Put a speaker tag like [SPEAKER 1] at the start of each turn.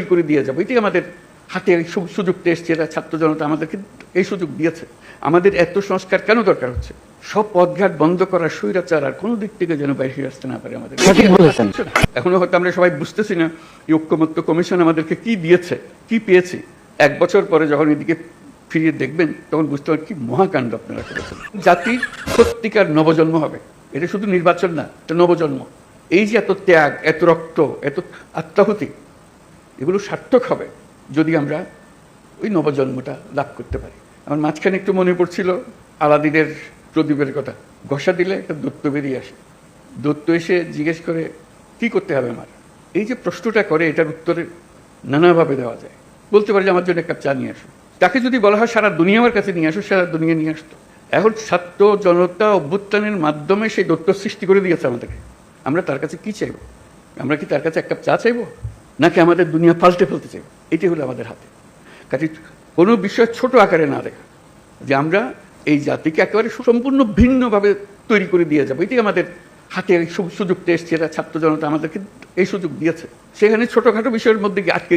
[SPEAKER 1] তৈরি করে দিয়ে যাব। এটাই আমাদের হাতে এই সুযোগটা এসছে এরা ছাত্র জনতা আমাদেরকে এই সুযোগ দিয়েছে। আমাদের এত সংস্কার কেন দরকার হচ্ছে? সব পদঘাট বন্ধ করা স্বৈরাচার আর কোনো দিক থেকে যেন বাইরে আসতে না পারে আমাদের। এখনও হয়তো আমরা সবাই বুঝতেছি না এই ঐক্যমত্য কমিশন আমাদেরকে কি দিয়েছে কি পেয়েছি। এক বছর পরে যখন এদিকে ফিরিয়ে দেখবেন তখন বুঝতে পারবেন কি মহাকাণ্ড আপনারা করেছেন। জাতির সত্যিকার নবজন্ম হবে। এটা শুধু নির্বাচন না এটা নবজন্ম। এই যে এত ত্যাগ এত রক্ত এত আত্মাহুতি এগুলো সার্থক হবে যদি আমরা ওই নবজন্মটা লাভ করতে পারি। আমার মাঝখানে একটু মনে পড়ছিল আলাদিনের প্রদীপের কথা। ঘষা দিলে একটা দত্ত বেরিয়ে আসে। দত্ত এসে জিজ্ঞেস করে, কি করতে হবে আমার? এই যে প্রশ্নটা করে, এটার উত্তরে নানাভাবে দেওয়া যায়। বলতে পারে যে আমার জন্য এক কাপ চা নিয়ে আসো। তাকে যদি বলা হয়, সারা দুনিয়া আমার কাছে নিয়ে আসো সারা দুনিয়া নিয়ে আসতো। এখন ছাত্র জনতা, অভ্যুত্থানের মাধ্যমে সেই দত্ত সৃষ্টি করে দিয়েছে আমাদেরকে। আমরা তার কাছে কি চাইব? আমরা কি তার কাছে এক কাপ চা চাইব? নাকি আমাদের দুনিয়া পাল্টে ফেলতে চাই এটি হলো আমাদের হাতে। কাজে কোনো বিষয় ছোট আকারে না দেখা যে আমরা এই জাতিকে একেবারে সম্পূর্ণ ভিন্নভাবে তৈরি করে দিয়ে যাব। এটি আমাদের হাতে সুযোগটা এসছে। এরা ছাত্র জনতা আমাদেরকে এই সুযোগ দিয়েছে। সেখানে ছোটোখাটো বিষয়ের মধ্যে আটকে